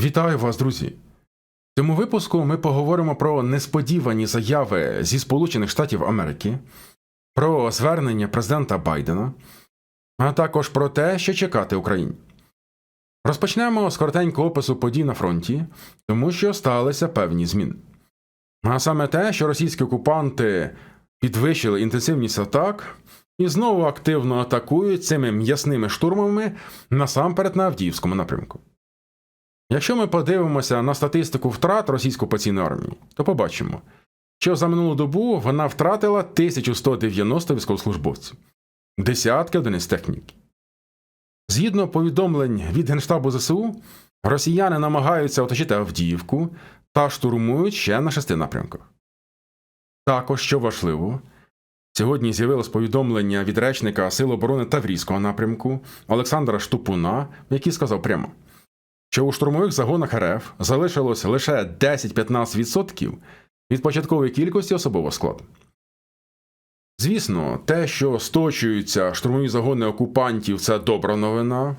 Вітаю вас, друзі! В цьому випуску ми поговоримо про несподівані заяви зі Сполучених Штатів Америки, про звернення президента Байдена, а також про те, що чекати Україні. Розпочнемо з коротенького опису подій на фронті, тому що сталися певні зміни. А саме те, що російські окупанти підвищили інтенсивність атак і знову активно атакують цими м'ясними штурмами насамперед на Авдіївському напрямку. Якщо ми подивимося на статистику втрат російської окупаційної армії, то побачимо, що за минулу добу вона втратила 1190 військовослужбовців, десятки одиниць техніки. Згідно повідомлень від Генштабу ЗСУ, росіяни намагаються оточити Авдіївку та штурмують ще на шести напрямках. Також, що важливо, сьогодні з'явилось повідомлення від речника Сил оборони Таврійського напрямку Олександра Штупуна, який сказав прямо що у штурмових загонах РФ залишилось лише 10-15% від початкової кількості особового складу. Звісно, те, що сточуються штурмові загони окупантів, це добра новина.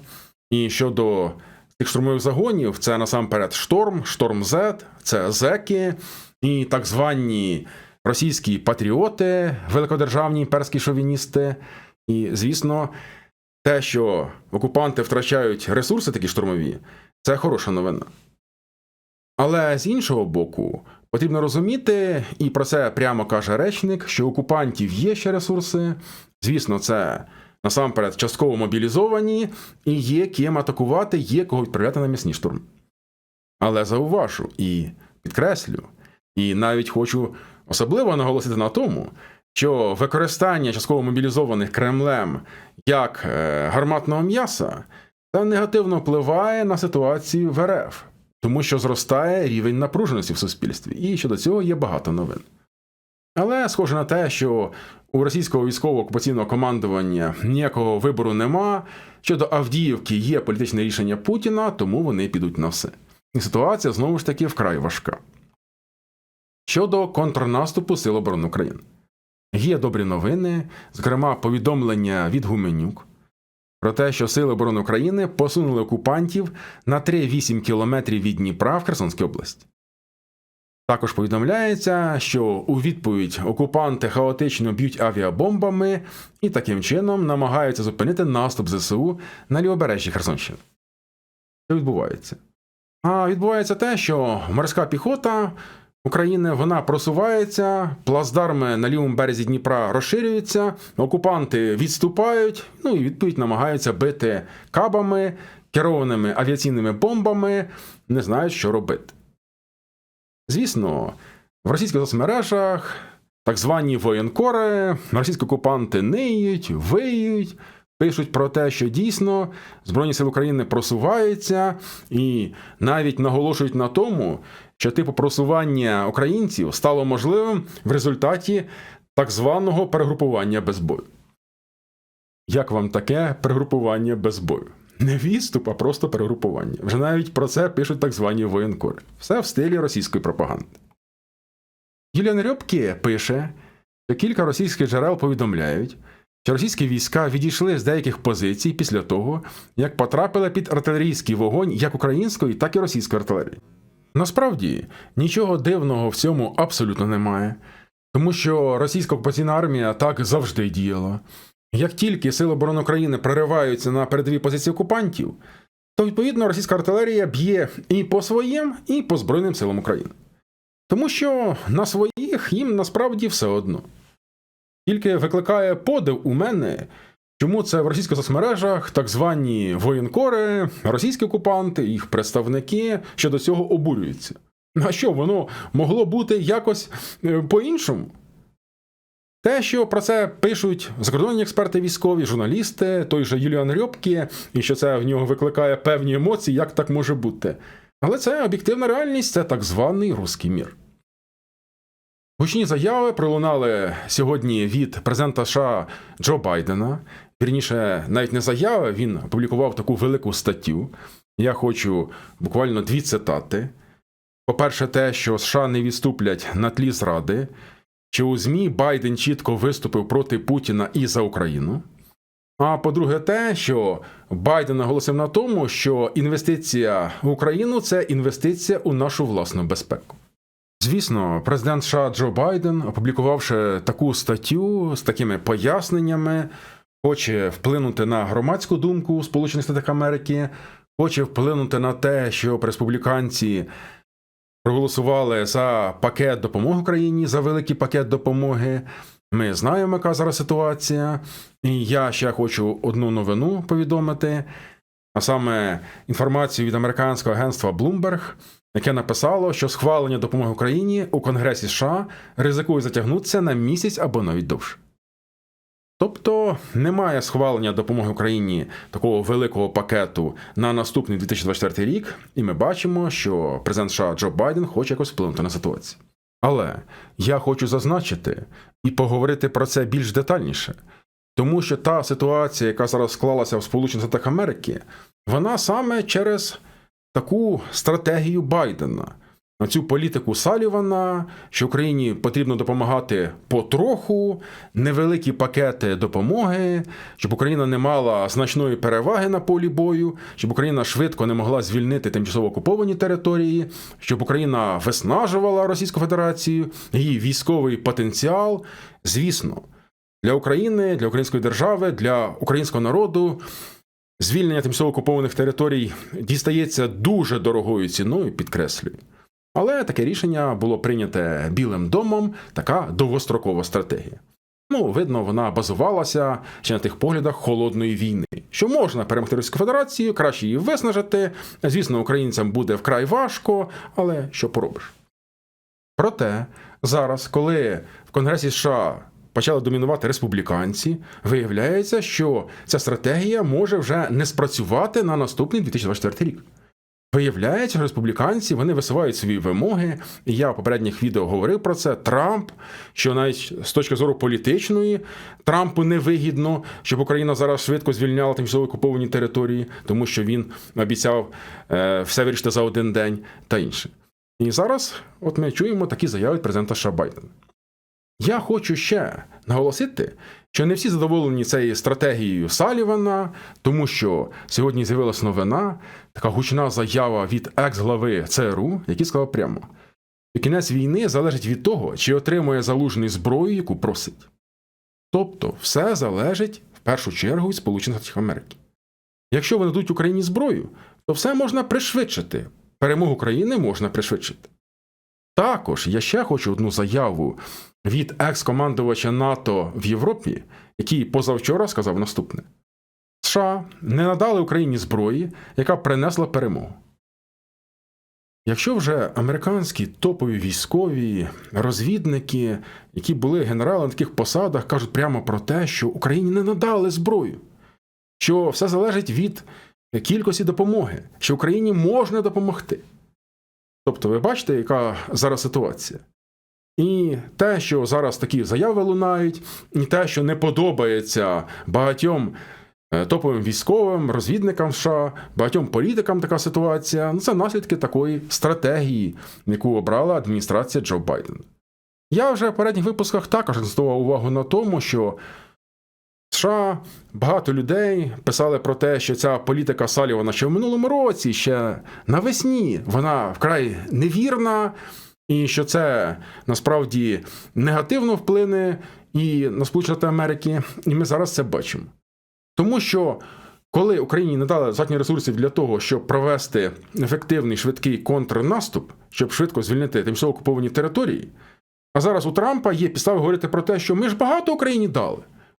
І щодо цих штурмових загонів, це насамперед Шторм, Шторм З, це Зеки і так звані російські патріоти, великодержавні імперські шовіністи. І, звісно, те, що окупанти втрачають ресурси такі штурмові, це хороша новина. Але з іншого боку, потрібно розуміти, і про це прямо каже речник, що окупантів є ще ресурси. Звісно, це насамперед частково мобілізовані, і є ким атакувати, є кого відправляти на м'ясні штурми. Але зауважу і підкреслю, і навіть хочу особливо наголосити на тому, що використання частково мобілізованих Кремлем як е, гарматного м'яса це негативно впливає на ситуацію в РФ, тому що зростає рівень напруженості в суспільстві, і щодо цього є багато новин. Але схоже на те, що у російського військового окупаційного командування ніякого вибору нема. Щодо Авдіївки є політичне рішення Путіна, тому вони підуть на все. І ситуація знову ж таки вкрай важка. Щодо контрнаступу Сил оборони України. Є добрі новини, зокрема, повідомлення від Гуменюк про те, що Сили оборони України посунули окупантів на 3-8 кілометрів від Дніпра в Херсонській області. Також повідомляється, що у відповідь окупанти хаотично б'ють авіабомбами і таким чином намагаються зупинити наступ ЗСУ на лівобережжі Херсонщини. Що відбувається? А відбувається те, що морська піхота України вона просувається, плацдарми на лівому березі Дніпра розширюються, окупанти відступають, ну і відповідь намагаються бити кабами, керованими авіаційними бомбами, не знають, що робити. Звісно, в російських соцмережах так звані воєнкори, російські окупанти ниють, виють, пишуть про те, що дійсно Збройні сили України просуваються, і навіть наголошують на тому, що типу просування українців стало можливим в результаті так званого перегрупування без бою. Як вам таке перегрупування без бою? Не відступ, а просто перегрупування. Вже навіть про це пишуть так звані воєнкори. Все в стилі російської пропаганди. Юліан Рьобкі пише, що кілька російських джерел повідомляють, що російські війська відійшли з деяких позицій після того, як потрапили під артилерійський вогонь як української, так і російської артилерії. Насправді нічого дивного в цьому абсолютно немає, тому що російська окупаційна армія так завжди діяла. Як тільки Сили оборони України прориваються на передові позиції окупантів, то відповідно російська артилерія б'є і по своїм, і по Збройним силам України. Тому що на своїх їм насправді все одно. Тільки викликає подив у мене, чому це в російських соцмережах так звані воєнкори, російські окупанти, їх представники щодо цього обурюються. А що воно могло бути якось е, по-іншому? Те, що про це пишуть закордонні експерти військові, журналісти, той же Юліан Рьобкі, і що це в нього викликає певні емоції, як так може бути. Але це об'єктивна реальність, це так званий руський мір. Гучні заяви пролунали сьогодні від президента США Джо Байдена. Вірніше, навіть не заяви, він опублікував таку велику статтю. Я хочу буквально дві цитати. По-перше, те, що США не відступлять на тлі зради, що у ЗМІ Байден чітко виступив проти Путіна і за Україну. А по-друге, те, що Байден наголосив на тому, що інвестиція в Україну це інвестиція у нашу власну безпеку. Звісно, президент США Джо Байден, опублікувавши таку статтю з такими поясненнями, хоче вплинути на громадську думку у Сполучених Штатах Америки, хоче вплинути на те, щоб республіканці проголосували за пакет допомоги Україні, за великий пакет допомоги. Ми знаємо, яка зараз ситуація. І я ще хочу одну новину повідомити, а саме інформацію від американського агентства Bloomberg, яке написало, що схвалення допомоги Україні у Конгресі США ризикує затягнутися на місяць або навіть довше. Тобто немає схвалення допомоги Україні такого великого пакету на наступний 2024 рік, і ми бачимо, що президент США Джо Байден хоче якось вплинути на ситуацію. Але я хочу зазначити і поговорити про це більш детальніше, тому що та ситуація, яка зараз склалася в Сполучених Штатах Америки, вона саме через таку стратегію Байдена. На цю політику Салівана, що Україні потрібно допомагати потроху, невеликі пакети допомоги, щоб Україна не мала значної переваги на полі бою, щоб Україна швидко не могла звільнити тимчасово окуповані території, щоб Україна виснажувала Російську Федерацію, її військовий потенціал. Звісно, для України, для української держави, для українського народу. Звільнення тимчасово окупованих територій дістається дуже дорогою ціною, підкреслюю. Але таке рішення було прийняте Білим домом, така довгострокова стратегія. Ну, видно, вона базувалася ще на тих поглядах холодної війни, що можна перемогти Російську Федерацію, краще її виснажити. Звісно, українцям буде вкрай важко, але що поробиш? Проте зараз, коли в Конгресі США почали домінувати республіканці, виявляється, що ця стратегія може вже не спрацювати на наступний 2024 рік. Виявляється, республіканці вони висувають свої вимоги. Я в попередніх відео говорив про це. Трамп, що навіть з точки зору політичної, Трампу невигідно, щоб Україна зараз швидко звільняла тимчасово окуповані території, тому що він обіцяв е, все вирішити за один день та інше. І зараз, от ми чуємо такі заяви президента США Байдена. Я хочу ще наголосити, що не всі задоволені цією стратегією Салівана, тому що сьогодні з'явилася новина, така гучна заява від екс-глави ЦРУ, який сказав прямо: що кінець війни залежить від того, чи отримує залужний зброю, яку просить. Тобто, все залежить в першу чергу від Сполучених Штатів Америки. Якщо вони дадуть Україні зброю, то все можна пришвидшити. Перемогу України можна пришвидшити. Також я ще хочу одну заяву від екс-командувача НАТО в Європі, який позавчора сказав наступне: США не надали Україні зброї, яка принесла перемогу. Якщо вже американські топові військові розвідники, які були генерали на таких посадах, кажуть прямо про те, що Україні не надали зброю, що все залежить від кількості допомоги, що Україні можна допомогти. Тобто, ви бачите, яка зараз ситуація? І те, що зараз такі заяви лунають, і те, що не подобається багатьом е, топовим військовим, розвідникам США, багатьом політикам така ситуація, ну це наслідки такої стратегії, яку обрала адміністрація Джо Байдена. Я вже в передніх випусках також акцентував увагу на тому, що США багато людей писали про те, що ця політика Салівана ще в минулому році, ще навесні, вона вкрай невірна, і що це насправді негативно вплине і на Сполучені Америки, і ми зараз це бачимо. Тому що коли Україні не дали достатньо ресурсів для того, щоб провести ефективний швидкий контрнаступ, щоб швидко звільнити тимчасово окуповані території, а зараз у Трампа є підстави говорити про те, що ми ж багато Україні дали.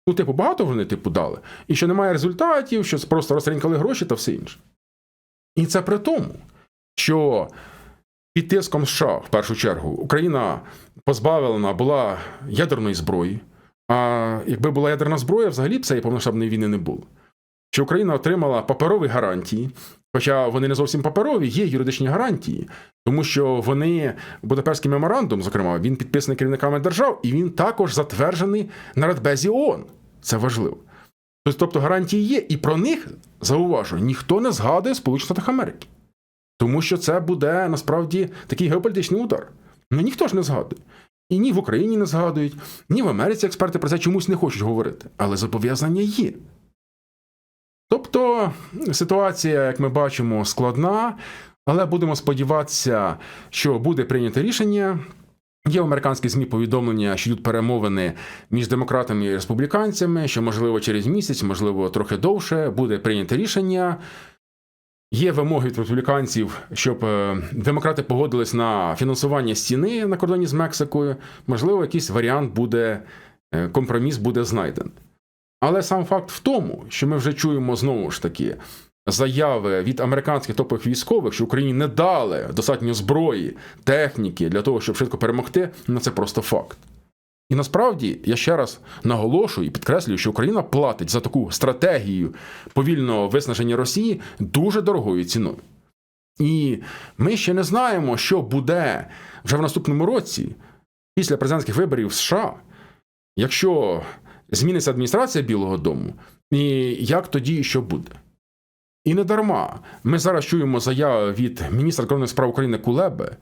Ну, типу, багато вони типу дали, і що немає результатів, що просто розтринкали гроші та все інше. І це при тому, що під тиском США, в першу чергу, Україна позбавлена була ядерної зброї. А якби була ядерна зброя, взагалі б цієї повномасштабної війни не було. Що Україна отримала паперові гарантії, хоча вони не зовсім паперові, є юридичні гарантії, тому що вони, Будапештський меморандум, зокрема, він підписаний керівниками держав, і він також затверджений на Радбезі ООН. Це важливо. Тобто гарантії є, і про них зауважу, ніхто не згадує Сполучених Штатах Америки. Тому що це буде насправді такий геополітичний удар. Ну ніхто ж не згадує. І ні в Україні не згадують, ні в Америці експерти про це чомусь не хочуть говорити. Але зобов'язання є. Тобто ситуація, як ми бачимо, складна, але будемо сподіватися, що буде прийнято рішення. Є в американські ЗМІ повідомлення, що йдуть перемовини між демократами і республіканцями, що можливо через місяць, можливо, трохи довше, буде прийнято рішення. Є вимоги від республіканців, щоб е, демократи погодились на фінансування стіни на кордоні з Мексикою. Можливо, якийсь варіант буде, е, компроміс буде знайдений. Але сам факт в тому, що ми вже чуємо знову ж таки заяви від американських топових військових, що Україні не дали достатньо зброї, техніки для того, щоб швидко перемогти, ну це просто факт. І насправді я ще раз наголошую і підкреслюю, що Україна платить за таку стратегію повільного виснаження Росії дуже дорогою ціною. І ми ще не знаємо, що буде вже в наступному році, після президентських виборів в США, якщо зміниться адміністрація Білого Дому, і як тоді і що буде. І не дарма. Ми зараз чуємо заяви від міністра закордонних справ України Кулеби,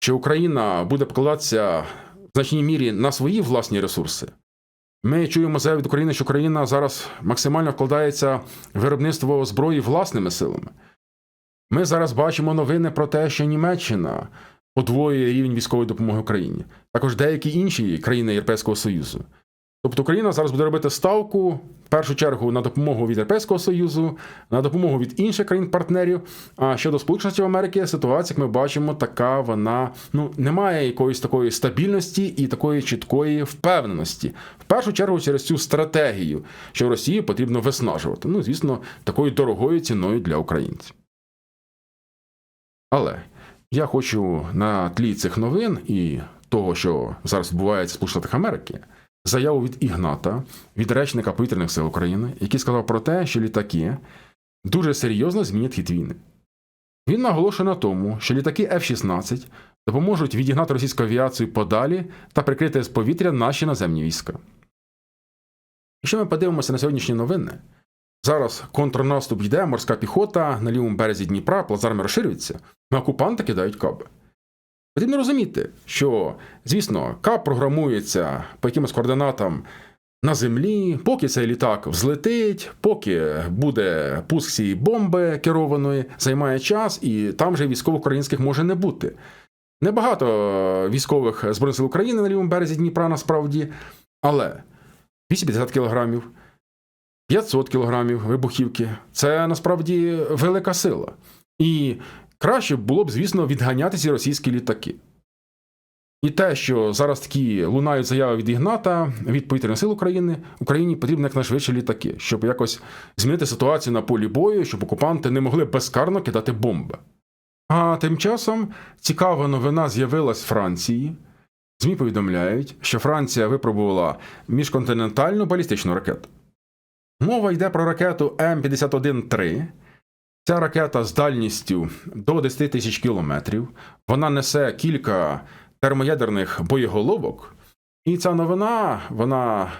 що Україна буде покладатися в значній мірі на свої власні ресурси. Ми чуємо заяву від України, що Україна зараз максимально вкладається в виробництво зброї власними силами. Ми зараз бачимо новини про те, що Німеччина подвоює рівень військової допомоги Україні, також деякі інші країни Європейського Союзу. Тобто Україна зараз буде робити ставку в першу чергу на допомогу від Європейського Союзу, на допомогу від інших країн-партнерів. А щодо Сполучених Америки, ситуація, як ми бачимо, така вона ну немає якоїсь такої стабільності і такої чіткої впевненості. В першу чергу через цю стратегію, що Росію потрібно виснажувати. Ну, звісно, такою дорогою ціною для українців. Але я хочу на тлі цих новин і того, що зараз відбувається в Сполучених Штатах Америки заяву від Ігната, від речника повітряних сил України, який сказав про те, що літаки дуже серйозно змінять хід війни. Він наголошує на тому, що літаки F-16 допоможуть відігнати російську авіацію подалі та прикрити з повітря наші наземні війська. Якщо ми подивимося на сьогоднішні новини, зараз контрнаступ йде, морська піхота на лівому березі Дніпра, плацарми розширюються, а окупанти кидають каби. Потрібно розуміти, що, звісно, КАП програмується по якимось координатам на землі, поки цей літак взлетить, поки буде пуск цієї бомби керованої, займає час, і там же військових українських може не бути. Небагато військових Збройних сил України на лівому березі Дніпра насправді, але 250 кілограмів, 500 кілограмів вибухівки це насправді велика сила. І Краще було б, звісно, відганяти ці російські літаки. І те, що зараз такі лунають заяви від Ігната, від повітряних сил України, Україні потрібно якнайшвидше літаки, щоб якось змінити ситуацію на полі бою, щоб окупанти не могли безкарно кидати бомби. А тим часом цікава новина з'явилась в Франції. ЗМІ повідомляють, що Франція випробувала міжконтинентальну балістичну ракету. Мова йде про ракету М51-3. Ця ракета з дальністю до 10 тисяч кілометрів. Вона несе кілька термоядерних боєголовок. І ця новина вона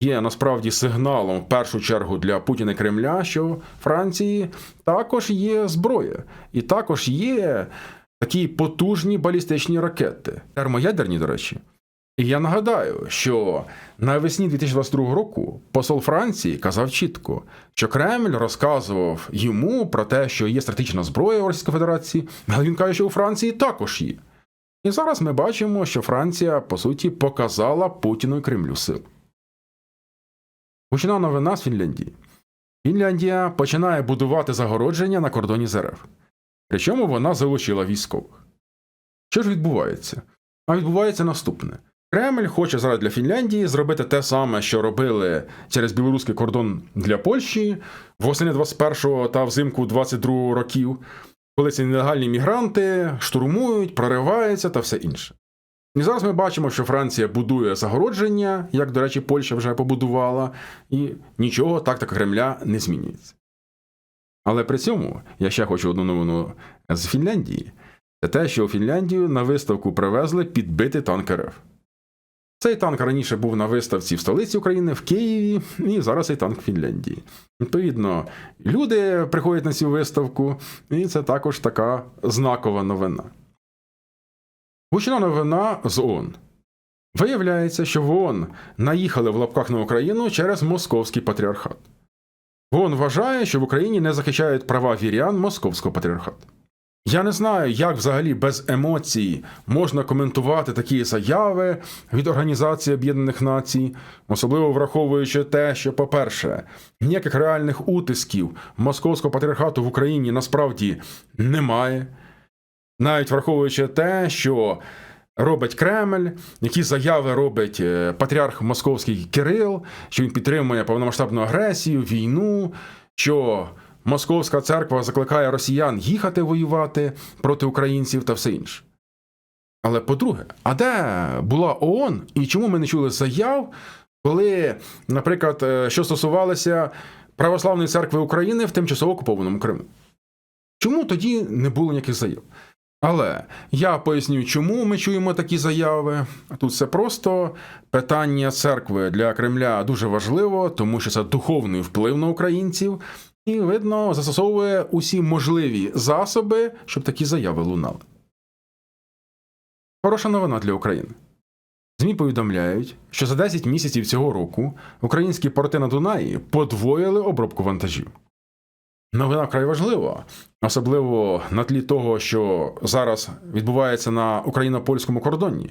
є насправді сигналом в першу чергу для Путіна і Кремля, що в Франції також є зброя, і також є такі потужні балістичні ракети, термоядерні, до речі. І я нагадаю, що навесні 2022 року посол Франції казав чітко, що Кремль розказував йому про те, що є стратегічна зброя у Російської Федерації, але він каже, що у Франції також є. І зараз ми бачимо, що Франція, по суті, показала Путіну і Кремлю сил. Гучна новина з Фінляндії. Фінляндія починає будувати загородження на кордоні з РФ. Причому вона залучила військових. Що ж відбувається? А відбувається наступне. Кремль хоче зараз для Фінляндії зробити те саме, що робили через білоруський кордон для Польщі восени 21-го та взимку 22-го років, коли ці нелегальні мігранти штурмують, прориваються та все інше. І зараз ми бачимо, що Франція будує загородження, як, до речі, Польща вже побудувала, і нічого тактика Кремля не змінюється. Але при цьому я ще хочу одну новину з Фінляндії: це те, що у Фінляндію на виставку привезли підбитий танк РФ. Цей танк раніше був на виставці в столиці України, в Києві, і зараз цей танк в Фінляндії. Відповідно, люди приходять на цю виставку, і це також така знакова новина. Гучна новина з ООН. Виявляється, що в ООН наїхали в лапках на Україну через московський патріархат. ООН вважає, що в Україні не захищають права вірян московського патріархату. Я не знаю, як взагалі без емоцій можна коментувати такі заяви від Організації Об'єднаних Націй, особливо враховуючи те, що, по-перше, ніяких реальних утисків московського патріархату в Україні насправді немає, навіть враховуючи те, що робить Кремль, які заяви робить е, патріарх московський Кирил, що він підтримує повномасштабну агресію, війну, що Московська церква закликає росіян їхати воювати проти українців та все інше. Але по-друге, а де була ООН і чому ми не чули заяв, коли, наприклад, е, що стосувалося Православної церкви України в тимчасово окупованому Криму? Чому тоді не було ніяких заяв? Але я поясню, чому ми чуємо такі заяви. Тут це просто питання церкви для Кремля дуже важливо, тому що це духовний вплив на українців, і, видно, застосовує усі можливі засоби, щоб такі заяви лунали. Хороша новина для України. ЗМІ повідомляють, що за 10 місяців цього року українські порти на Дунаї подвоїли обробку вантажів. Новина вкрай важлива, особливо на тлі того, що зараз відбувається на україно-польському кордоні,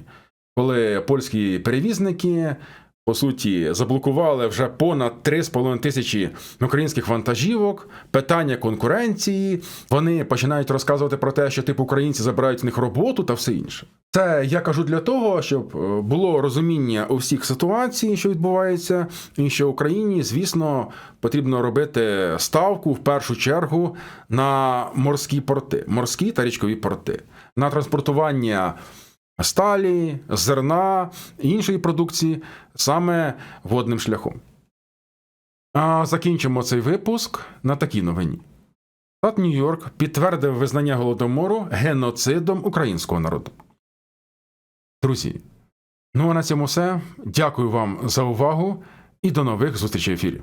коли польські перевізники по суті заблокували вже понад 3,5 тисячі українських вантажівок, питання конкуренції. Вони починають розказувати про те, що типу українці забирають в них роботу та все інше. Це я кажу для того, щоб е, було розуміння у всіх ситуацій, що відбувається, і що Україні, звісно, потрібно робити ставку в першу чергу на морські порти, морські та річкові порти, на транспортування сталі, зерна і іншої продукції саме водним шляхом. А закінчимо цей випуск на такій новині. Штат Нью-Йорк підтвердив визнання голодомору геноцидом українського народу. Друзі, ну а на цьому все. Дякую вам за увагу і до нових зустрічей в ефірі.